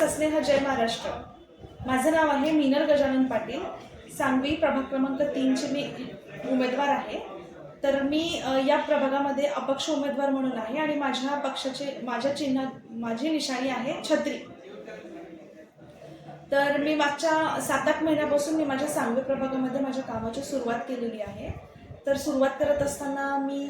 सस्नेह जय महाराष्ट्र. माझं नाव आहे मीनल गजानन पाटील. सांगवी प्रभाग क्रमांक तीनची मी उमेदवार आहे. तर मी या प्रभागामध्ये अपक्ष उमेदवार म्हणून आहे आणि माझ्या पक्षाचे माझ्या चिन्ह माझी निशाणी आहे छत्री. तर मी मागच्या सात आठ महिन्यापासून मी माझ्या सांगवी प्रभागामध्ये माझ्या कामाची सुरुवात केलेली आहे. तर सुरुवात करत असताना मी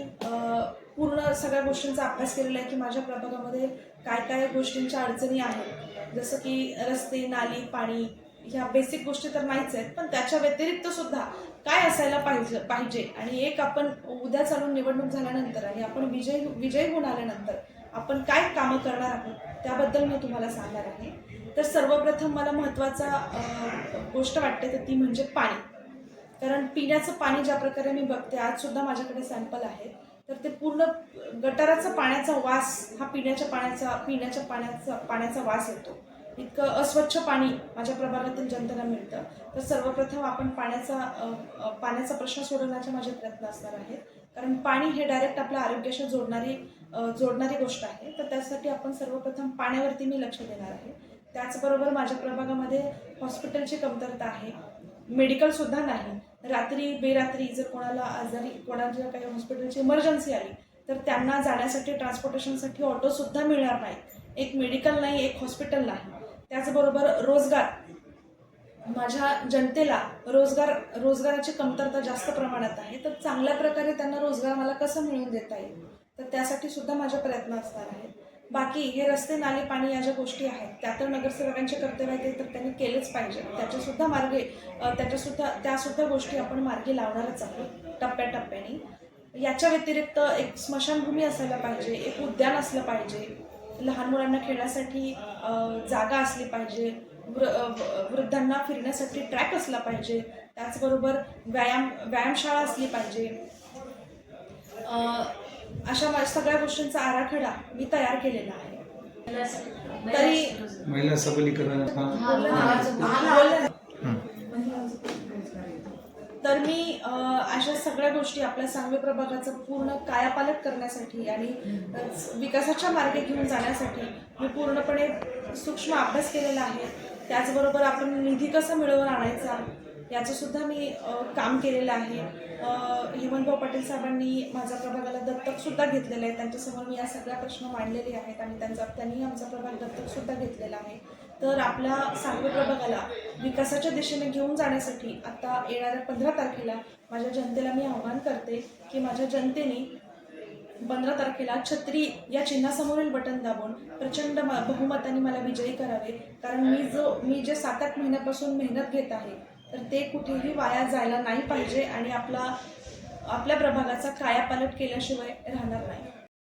पूर्ण सगळ्या गोष्टींचा अभ्यास केलेला आहे की माझ्या प्रभागामध्ये काय काय गोष्टींच्या अडचणी आहेत. जसं की रस्ते नाली पाणी ह्या बेसिक गोष्टी तर नाहीच आहेत पण त्याच्या व्यतिरिक्त सुद्धा काय असायला पाहिजे पाहिजे? आणि एक आपण उद्या चालून निवडणूक झाल्यानंतर आणि आपण विजय विजय होऊन आल्यानंतर आपण काय कामं करणार आहोत? त्याबद्दल मी तुम्हाला सांगणार आहे. तर सर्वप्रथम मला महत्त्वाचा गोष्ट वाटते तर ती म्हणजे पाणी. कारण पिण्याचं पाणी ज्या प्रकारे मी बघते आज सुद्धा माझ्याकडे सॅम्पल आहे तर ते पूर्ण गटाराचा पाण्याचा वास हा पिण्याच्या पाण्याचा पिण्याच्या पाण्याचा पाण्याचा वास येतो. इतकं अस्वच्छ पाणी माझ्या प्रभागातील जनतेला मिळतं. तर सर्वप्रथम आपण पाण्याचा पाण्याचा प्रश्न सोडवण्याचे माझे प्रयत्न असणार आहेत. कारण पाणी हे डायरेक्ट आपल्या आरोग्याशी जोडणारी जोडणारी गोष्ट आहे. तर त्यासाठी आपण सर्वप्रथम पाण्यावरती मी लक्ष देणार आहे. त्याचबरोबर माझ्या प्रभागामध्ये हॉस्पिटलची कमतरता आहे. मेडिकलसुद्धा नाही. रात्री बेरात्री जर कोणाला आजारी कोणाच्या काही हॉस्पिटलची इमर्जन्सी आली तर त्यांना जाण्यासाठी ट्रान्सपोर्टेशनसाठी ऑटोसुद्धा मिळणार नाही एक मेडिकल नाही एक हॉस्पिटल नाही. त्याचबरोबर रोजगार. माझ्या जनतेला रोजगार रोजगाराची कमतरता जास्त प्रमाणात आहे. तर चांगल्या प्रकारे त्यांना रोजगार मला कसं मिळवून देता येईल? तर त्यासाठी सुद्धा माझे प्रयत्न असणार आहेत. बाकी हे रस्ते नाले पाणी या ज्या गोष्टी आहेत त्या तर नगरसेवकांचे कर्तव्य आहे ते तर त्यांनी केलेच पाहिजे. त्याच्यासुद्धा मार्गे त्याच्यासुद्धा त्यासुद्धा गोष्टी आपण मार्गे लावणारच आहोत टप्प्याटप्प्याने. याच्या व्यतिरिक्त एक स्मशानभूमी असायला पाहिजे एक उद्यान असलं पाहिजे. लहान मुलांना खेळण्यासाठी जागा असली पाहिजे. वृ वृद्धांना फिरण्यासाठी ट्रॅक असला पाहिजे. त्याचबरोबर व्यायाम व्यायामशाळा असली पाहिजे. अशा सगळ्या गोष्टींचा आराखडा मी तयार केलेला आहे. तरी महिला सबलीकरण. तर मी अशा सगळ्या गोष्टी आपल्या सांगली प्रभागाचं पूर्ण कायापालट करण्यासाठी आणि विकासाच्या मार्गे घेऊन जाण्यासाठी मी पूर्णपणे सूक्ष्म अभ्यास केलेला आहे. त्याचबरोबर आपण निधी कसा मिळवून आणायचा याचंसुद्धा मी काम केलेलं आहे. हेमंतभाऊ पाटील साहेबांनी माझ्या प्रभागाला दत्तकसुद्धा घेतलेलं आहे. त्यांच्यासमोर मी या सगळ्या प्रश्न मांडलेले आहेत आणि त्यांचा त्यांनी आमचा प्रभाग दत्तकसुद्धा घेतलेला आहे. तर आपल्या सांगली प्रभागाला विकासाच्या दिशेने घेऊन जाण्यासाठी आता येणाऱ्या पंधरा तारखेला माझ्या जनतेला मी आव्हान करते की माझ्या जनतेने पंधरा तारखेला छत्री या चिन्हासमोरील बटन दाबून प्रचंड बहुमताने मला विजयी करावे. कारण मी जो मी जे सात आठ महिन्यापासून मेहनत घेत आहे तर ते कुठेही वाया जायला नाही पाहिजे आणि आपला आपल्या प्रभागाचा कायापालट केल्याशिवाय राहणार नाही.